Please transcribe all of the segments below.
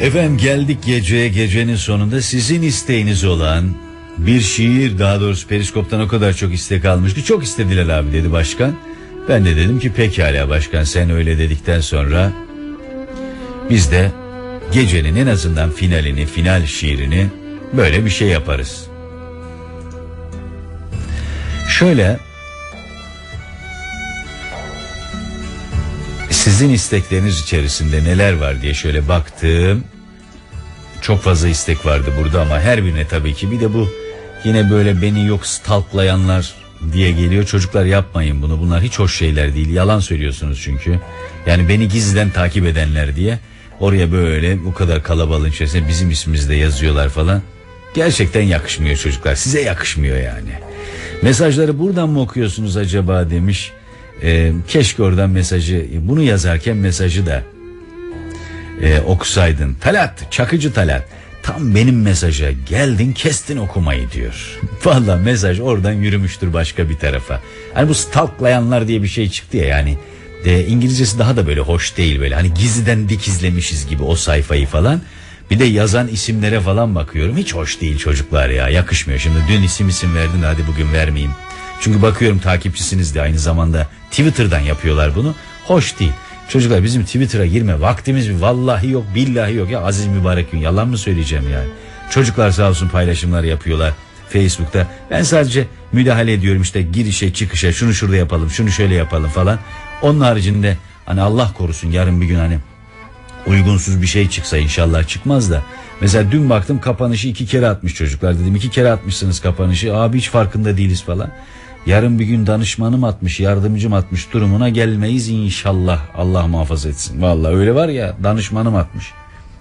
Efendim geldik geceye gecenin sonunda sizin isteğiniz olan bir şiir daha doğrusu periskoptan o kadar çok istek almış ki çok istediler abi dedi başkan. Ben de dedim ki pekala başkan sen öyle dedikten sonra biz de gecenin en azından finalini final şiirini böyle bir şey yaparız. Şöyle sizin istekleriniz içerisinde neler var diye şöyle baktım. Çok fazla istek vardı burada ama her birine tabii ki bir de bu yine böyle beni yok stalklayanlar diye geliyor. Çocuklar yapmayın bunu. Bunlar hiç hoş şeyler değil. Yalan söylüyorsunuz çünkü. Yani beni gizliden takip edenler diye oraya böyle bu kadar kalabalığın içerisinde bizim ismimizde yazıyorlar falan. Gerçekten yakışmıyor çocuklar. Size yakışmıyor yani. Mesajları buradan mı okuyorsunuz acaba demiş. Ee, keşke oradan mesajı bunu yazarken mesajı da e, okusaydın. Talat, Çakıcı Talat. Tam benim mesaja geldin kestin okumayı diyor. Valla mesaj oradan yürümüştür başka bir tarafa. Hani bu stalklayanlar diye bir şey çıktı ya yani. De, İngilizcesi daha da böyle hoş değil böyle. Hani gizliden dikizlemişiz gibi o sayfayı falan. Bir de yazan isimlere falan bakıyorum. Hiç hoş değil çocuklar ya yakışmıyor. Şimdi dün isim isim verdin hadi bugün vermeyeyim. Çünkü bakıyorum takipçisiniz de aynı zamanda Twitter'dan yapıyorlar bunu. Hoş değil. Çocuklar bizim Twitter'a girme vaktimiz mi? Vallahi yok billahi yok ya aziz mübarek gün yalan mı söyleyeceğim yani. Çocuklar sağ olsun paylaşımlar yapıyorlar Facebook'ta. Ben sadece müdahale ediyorum işte girişe çıkışa şunu şurada yapalım şunu şöyle yapalım falan. Onun haricinde hani Allah korusun yarın bir gün hani uygunsuz bir şey çıksa inşallah çıkmaz da. Mesela dün baktım kapanışı iki kere atmış çocuklar dedim iki kere atmışsınız kapanışı abi hiç farkında değiliz falan. Yarın bir gün danışmanım atmış, yardımcım atmış durumuna gelmeyiz inşallah. Allah muhafaza etsin. Vallahi öyle var ya danışmanım atmış.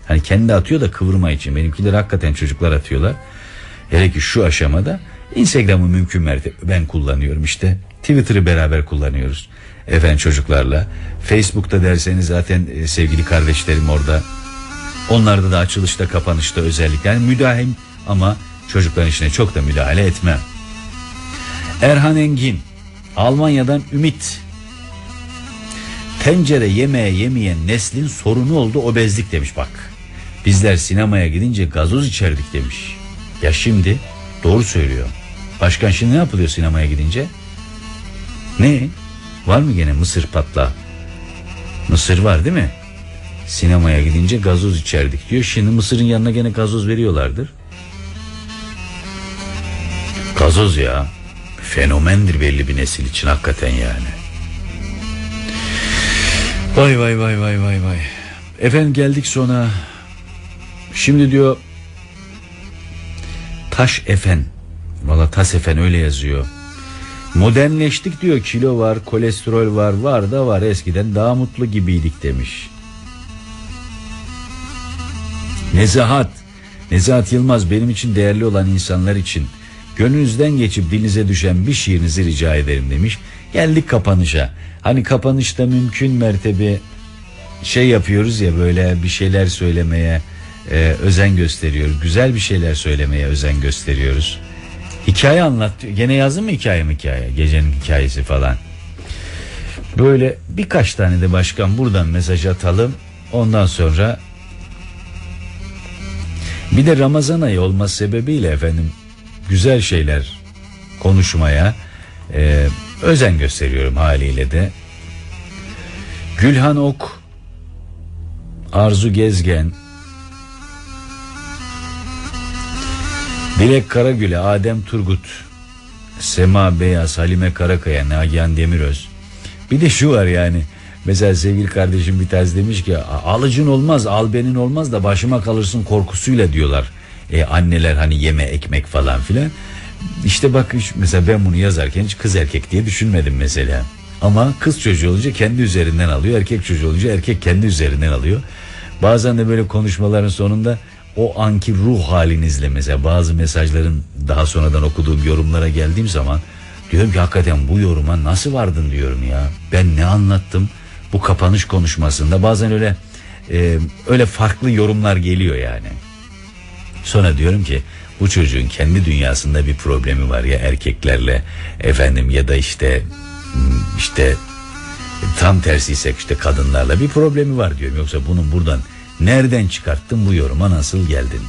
Hani kendi atıyor da kıvırma için. Benimkiler hakikaten çocuklar atıyorlar. Hele ki şu aşamada Instagram'ı mümkün mertebe ben kullanıyorum işte. Twitter'ı beraber kullanıyoruz. Efendim çocuklarla. Facebook'ta derseniz zaten e, sevgili kardeşlerim orada. Onlarda da açılışta kapanışta özellikle. Yani müdahim ama çocukların işine çok da müdahale etmem. Erhan Engin Almanya'dan Ümit Tencere yemeğe yemeyen neslin sorunu oldu obezlik demiş bak. Bizler sinemaya gidince gazoz içerdik demiş. Ya şimdi doğru söylüyor. Başkan şimdi ne yapılıyor sinemaya gidince? Ne? Var mı gene mısır patla? Mısır var değil mi? Sinemaya gidince gazoz içerdik diyor. Şimdi mısırın yanına gene gazoz veriyorlardır. Gazoz ya fenomendir belli bir nesil için hakikaten yani. Vay vay vay vay vay vay. Efendim geldik sona. Şimdi diyor Taş Efen. Valla Tas Efen öyle yazıyor. Modernleştik diyor kilo var kolesterol var var da var eskiden daha mutlu gibiydik demiş. Nezahat. Nezahat Yılmaz benim için değerli olan insanlar için Gönlünüzden geçip dilinize düşen bir şiirinizi rica ederim demiş. Geldik kapanışa. Hani kapanışta mümkün mertebe şey yapıyoruz ya böyle bir şeyler söylemeye e, özen gösteriyoruz. Güzel bir şeyler söylemeye özen gösteriyoruz. Hikaye anlat. Gene yazdın mı hikaye mi hikaye? Gecenin hikayesi falan. Böyle birkaç tane de başkan buradan mesaj atalım. Ondan sonra bir de Ramazan ayı olması sebebiyle efendim güzel şeyler konuşmaya e, özen gösteriyorum haliyle de. Gülhan Ok, Arzu Gezgen, Dilek Karagül'e, Adem Turgut, Sema Beyaz, Halime Karakaya, Nagihan Demiröz. Bir de şu var yani. Mesela sevgili kardeşim bir tez demiş ki alıcın olmaz albenin olmaz da başıma kalırsın korkusuyla diyorlar e, anneler hani yeme ekmek falan filan. İşte bak mesela ben bunu yazarken hiç kız erkek diye düşünmedim mesela. Ama kız çocuğu olunca kendi üzerinden alıyor. Erkek çocuğu olunca erkek kendi üzerinden alıyor. Bazen de böyle konuşmaların sonunda o anki ruh halinizle mesela bazı mesajların daha sonradan okuduğum yorumlara geldiğim zaman diyorum ki hakikaten bu yoruma nasıl vardın diyorum ya. Ben ne anlattım bu kapanış konuşmasında bazen öyle e, öyle farklı yorumlar geliyor yani. Sonra diyorum ki bu çocuğun kendi dünyasında bir problemi var ya erkeklerle efendim ya da işte hmm, işte tam tersi ise işte kadınlarla bir problemi var diyorum. Yoksa bunun buradan Nereden çıkarttın bu yoruma nasıl geldin?